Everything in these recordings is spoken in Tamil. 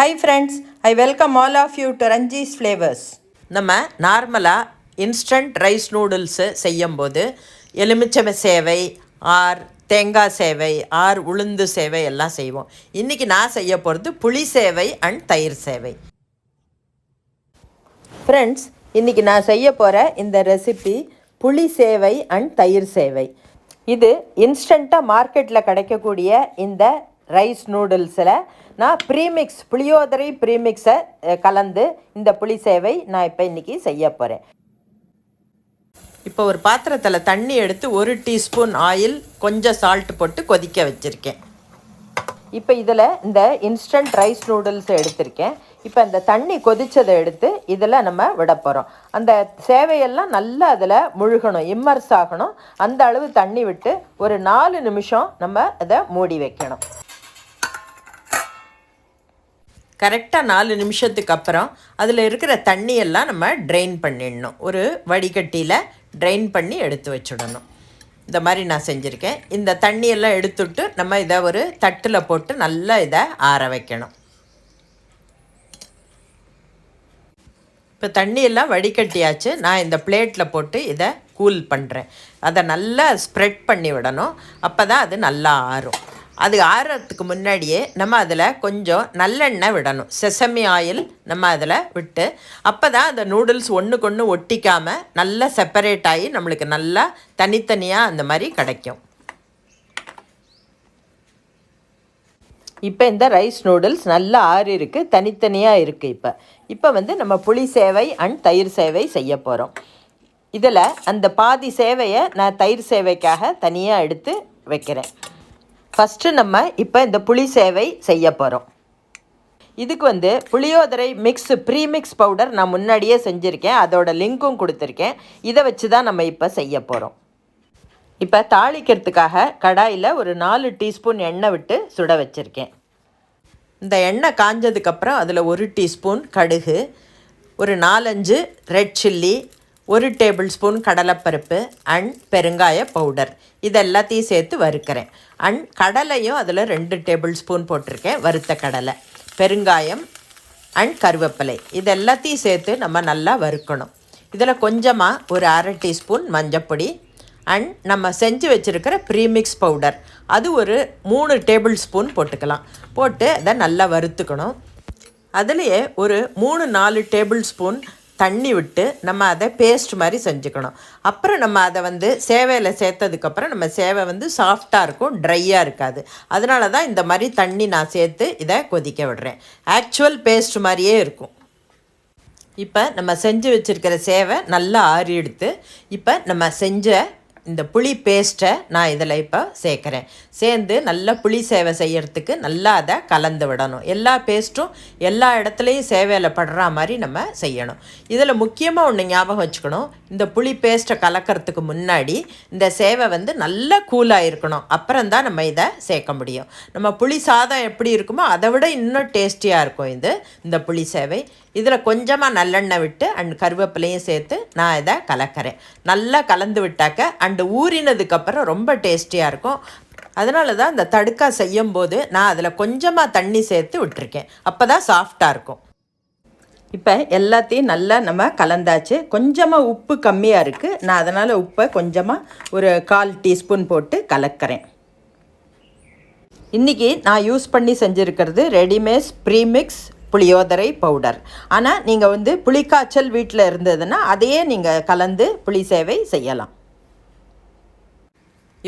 Hi friends I welcome all of you to Ranjis flavours நம்ம நார்மலாக இன்ஸ்டன்ட் ரைஸ் நூடுல்ஸு செய்யும்போது எலுமிச்சமை சேவை ஆர் தேங்காய் சேவை ஆர் உளுந்து சேவை எல்லாம் செய்வோம். இன்றைக்கி நான் செய்ய போகிறது புளி சேவை அண்ட் தயிர் சேவை. ஃப்ரெண்ட்ஸ் இன்றைக்கி நான் செய்ய போகிற இந்த ரெசிபி புளி சேவை அண்ட் தயிர் சேவை. இது இன்ஸ்டண்ட்டாக மார்க்கெட்டில் கிடைக்கக்கூடிய இந்த ரைஸ் நூடுல்ஸில் நான் ப்ரீமிக்ஸ் புளியோதரை ப்ரீமிக்ஸை கலந்து இந்த புளி சேவை நான் இப்போ இன்றைக்கி செய்ய போகிறேன் இப்போ ஒரு பாத்திரத்தில் தண்ணி எடுத்து ஒரு டீஸ்பூன் ஆயில் கொஞ்சம் சால்ட் போட்டு கொதிக்க வச்சுருக்கேன். இப்போ இதில் இந்த இன்ஸ்டன்ட் ரைஸ் நூடுல்ஸ் எடுத்திருக்கேன். இப்போ இந்த தண்ணி கொதிச்சதை எடுத்து இதில் நம்ம விட போகிறோம் அந்த சேவையெல்லாம் நல்லா அதில் முழுகணும் இம்மர்ஸ் ஆகணும். அந்த அளவு தண்ணி விட்டு ஒரு நாலு நிமிஷம் நம்ம அதை மூடி வைக்கணும். கரெக்டாக நாலு நிமிஷத்துக்கு அப்புறம் அதில் இருக்கிற தண்ணியெல்லாம் நம்ம ட்ரெயின் பண்ணிடணும். ஒரு வடிகட்டியில் ட்ரெயின் பண்ணி எடுத்து வச்சுடணும். இந்த மாதிரி நான் செஞ்சுருக்கேன். இந்த தண்ணியெல்லாம் எடுத்துட்டு நம்ம இதை ஒரு தட்டில் போட்டு நல்லா இதை ஆற வைக்கணும். இப்போ தண்ணியெல்லாம் வடிகட்டியாச்சு. நான் இந்த பிளேட்டில் போட்டு இதை கூல் பண்ணுறேன் அதை நல்லா ஸ்ப்ரெட் பண்ணி விடணும். அப்போ தான் அது நல்லா ஆறும். அது ஆறுறதுக்கு முன்னாடியே நம்ம அதில் கொஞ்சம் நல்லெண்ணெய் விடணும். செசமி ஆயில் நம்ம அதில் விட்டு அப்போ தான் அந்த நூடுல்ஸ் ஒன்றுக்கு ஒன்று ஒட்டிக்காமல் நல்லா செப்பரேட் ஆகி நம்மளுக்கு நல்லா தனித்தனியாக அந்த மாதிரி கிடைக்கும். இப்போ இந்த ரைஸ் நூடுல்ஸ் நல்லா ஆறி இருக்குது தனித்தனியாக இருக்குது இப்போ. இப்போ வந்து நம்ம புளி சேவை அண்ட் தயிர் சேவை செய்ய போகிறோம் இதில் அந்த பாதி சேவையை நான் தயிர் சேவைக்காக தனியாக எடுத்து வைக்கிறேன். ஃபஸ்ட்டு நம்ம இப்போ இந்த புளி சேவை செய்ய போகிறோம் இதுக்கு வந்து புளியோதரை மிக்ஸ் ப்ரீமிக்ஸ் பவுடர் நான் முன்னாடியே செஞ்சுருக்கேன். அதோட லிங்க்கும் கொடுத்துருக்கேன். இதை வச்சு தான் நம்ம இப்போ செய்ய போகிறோம் இப்போ தாளிக்கிறதுக்காக கடாயில் ஒரு நாலு டீஸ்பூன் எண்ணெய் விட்டு சுட வச்சுருக்கேன். இந்த எண்ணெய் காஞ்சதுக்கப்புறம் அதில் ஒரு டீஸ்பூன் கடுகு ஒரு நாலஞ்சு ரெட் சில்லி ஒரு டேபிள் ஸ்பூன் கடலைப்பருப்பு அண்ட் பெருங்காய பவுடர் இது எல்லாத்தையும் சேர்த்து வறுக்கிறேன். அண்ட் கடலையும் அதில் ரெண்டு டேபிள் ஸ்பூன் போட்டிருக்கேன் வறுத்த கடலை. பெருங்காயம் அண்ட் கருவேப்பிலை. இது எல்லாத்தையும் சேர்த்து நம்ம நல்லா வறுக்கணும். இதில் கொஞ்சமாக ஒரு அரை டீஸ்பூன் மஞ்சப்பொடி அண்ட் நம்ம செஞ்சு வச்சுருக்கிற ப்ரீமிக்ஸ் பவுடர் அது ஒரு மூணு டேபிள் ஸ்பூன் போட்டுக்கலாம். போட்டு அதை நல்லா வறுத்துக்கணும். அதுலேயே ஒரு மூணு நாலு டேபிள் ஸ்பூன் தண்ணி விட்டு நம்ம அதை பேஸ்ட் மாதிரி செஞ்சுக்கணும். அப்புறம் நம்ம அதை வந்து சேவையில் சேர்த்ததுக்கப்புறம் நம்ம சேவை வந்து சாஃப்டாக இருக்கும் ட்ரையாக இருக்காது. அதனால தான் இந்த மாதிரி தண்ணி நான் சேர்த்து இதை கொதிக்க விடுறேன். ஆக்சுவல் பேஸ்ட் மாதிரியே இருக்கும். இப்போ நம்ம செஞ்சு வச்சுருக்கிற சேவை நல்லா ஆறி எடுத்து இப்போ நம்ம செஞ்ச இந்த புளி பேஸ்ட்டை நான் இதில் இப்போ சேர்க்குறேன். சேர்ந்து நல்லா புளி சேவை செய்யறதுக்கு நல்லா அதை கலந்து விடணும். எல்லா பேஸ்ட்டும் எல்லா இடத்துலையும் சேவையில் படுற மாதிரி நம்ம செய்யணும். இதில் முக்கியமாக ஒன்று ஞாபகம் வச்சுக்கணும். இந்த புளி பேஸ்ட்டை கலக்கிறதுக்கு முன்னாடி இந்த சேவை வந்து நல்லா கூலாக இருக்கணும் அப்புறம் தான் நம்ம இதை சேர்க்க முடியும். நம்ம புளி சாதம் எப்படி இருக்குமோ அதை விட இன்னும் டேஸ்டியாக இருக்கும் இது இந்த புளி சேவை. இதில் கொஞ்சமாக நல்லெண்ணெய் விட்டு அண்ட் கருவேப்பிலையும் சேர்த்து நான் இதை கலக்கிறேன். நல்லா கலந்து விட்டாக்க அண்டு ஊறினதுக்கப்புறம் ரொம்ப டேஸ்டியாக இருக்கும். அதனால தான் இந்த தடுக்கா செய்யும்போது நான் அதில் கொஞ்சமாக தண்ணி சேர்த்து விட்டுருக்கேன். அப்போ தான் சாஃப்டாக இருக்கும். இப்போ எல்லாத்தையும் நல்லா நம்ம கலந்தாச்சு. கொஞ்சமாக உப்பு கம்மியாக இருக்குது. நான் அதனால் உப்பை கொஞ்சமாக ஒரு கால் டீஸ்பூன் போட்டு கலக்கிறேன். இன்றைக்கி நான் யூஸ் பண்ணி செஞ்சுருக்கிறது ரெடிமேஸ் ப்ரீமிக்ஸ் புளியோதரை பவுடர். ஆனால் நீங்கள் வந்து புளிக்காய்ச்சல் வீட்டில் இருந்ததுன்னா அதையே நீங்கள் கலந்து புளி சேவை செய்யலாம்.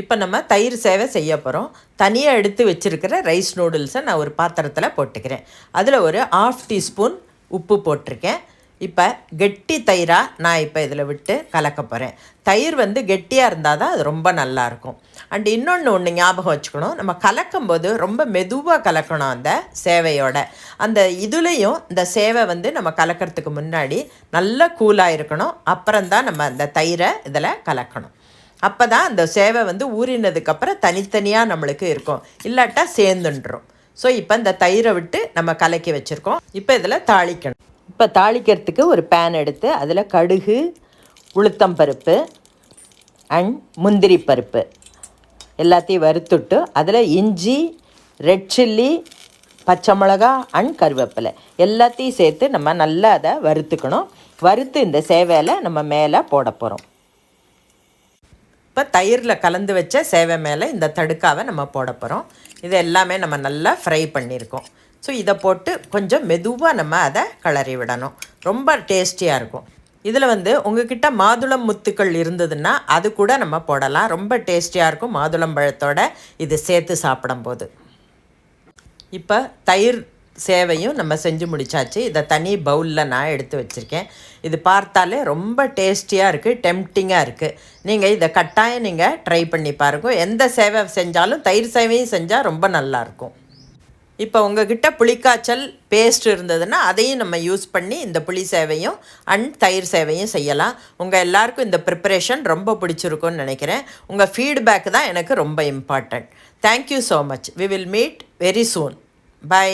இப்போ நம்ம தயிர் சேவை செய்ய போகிறோம் தனியாக எடுத்து வச்சுருக்கிற ரைஸ் நூடுல்ஸை நான் ஒரு பாத்திரத்தில் போட்டுக்கிறேன். அதில் ஒரு ஆஃப் டீஸ்பூன் உப்பு போட்டிருக்கேன். இப்போ கெட்டி தயிராக நான் இப்போ இதில் விட்டு கலக்க போகிறேன் தயிர் வந்து கெட்டியாக இருந்தால் தான் அது ரொம்ப நல்லாயிருக்கும் அண்ட் இன்னொன்று ஒன்று ஞாபகம் வச்சுக்கணும். நம்ம கலக்கும்போது ரொம்ப மெதுவாக கலக்கணும் அந்த சேவையோட. அந்த இதுலேயும் இந்த சேவை வந்து நம்ம கலக்கிறதுக்கு முன்னாடி நல்லா கூலாக இருக்கணும். அப்புறம் தான் நம்ம அந்த தயிரை இதில் கலக்கணும். அப்போ தான் அந்த சேவை வந்து ஊறினதுக்கப்புறம் தனித்தனியாக நம்மளுக்கு இருக்கும். இல்லாட்டா சேர்ந்துன்றோம். ஸோ இப்போ இந்த தயிரை விட்டு நம்ம கலக்கி வச்சுருக்கோம். இப்போ இதில் தாளிக்கணும். இப்போ தாளிக்கிறதுக்கு ஒரு பேன் எடுத்து அதில் கடுகு உளுத்தம் பருப்பு அண்ட் முந்திரி பருப்பு. எல்லாத்தையும் வறுத்துட்டு அதில் இஞ்சி ரெட் சில்லி பச்சை மிளகா அண்ட் கருவேப்பிலை. எல்லாத்தையும் சேர்த்து நம்ம நல்லா அதை வறுத்துக்கணும். வறுத்து இந்த சேவையில் நம்ம மேலே போட போகிறோம் இப்போ தயிரில் கலந்து வச்ச சேவை மேலே இந்த தடுக்காவை நம்ம போட போகிறோம் இது எல்லாமே நம்ம நல்லா ஃப்ரை பண்ணியிருக்கோம். ஸோ இதை போட்டு கொஞ்சம் மெதுவாக நம்ம அதை கிளறி விடணும். ரொம்ப டேஸ்டியாக இருக்கும். இதில் வந்து உங்ககிட்ட மாதுளம் முத்துக்கள் இருந்ததுன்னா அது கூட நம்ம போடலாம். ரொம்ப டேஸ்டியாக இருக்கும் மாதுளம் பழத்தோட. இது சேர்த்து சாப்பிடும்போது. இப்போ தயிர் சேவையும் நம்ம செஞ்சு முடிச்சாச்சு. இதை தனி பவுலில் நான் எடுத்து வச்சுருக்கேன். இது பார்த்தாலே ரொம்ப டேஸ்டியாக இருக்குது டெம்டிங்காக இருக்குது நீங்கள் இதை கட்டாயம் நீங்கள் ட்ரை பண்ணி பாருங்க. எந்த சேவை செஞ்சாலும் தயிர் சேவையும் செஞ்சால் ரொம்ப நல்லாயிருக்கும் இப்போ உங்ககிட்ட புளிக்காய்ச்சல் பேஸ்ட் இருந்ததுன்னா அதையும் நம்ம யூஸ் பண்ணி இந்த புளி சேவையும் அண்ட் தயிர் சேவையும் செய்யலாம். உங்கள் எல்லாருக்கும் இந்த ப்ரிப்பரேஷன் ரொம்ப பிடிச்சிருக்கும்னு நினைக்கிறேன். உங்கள் ஃபீட்பேக் தான் எனக்கு ரொம்ப important thank you so much we will meet very soon bye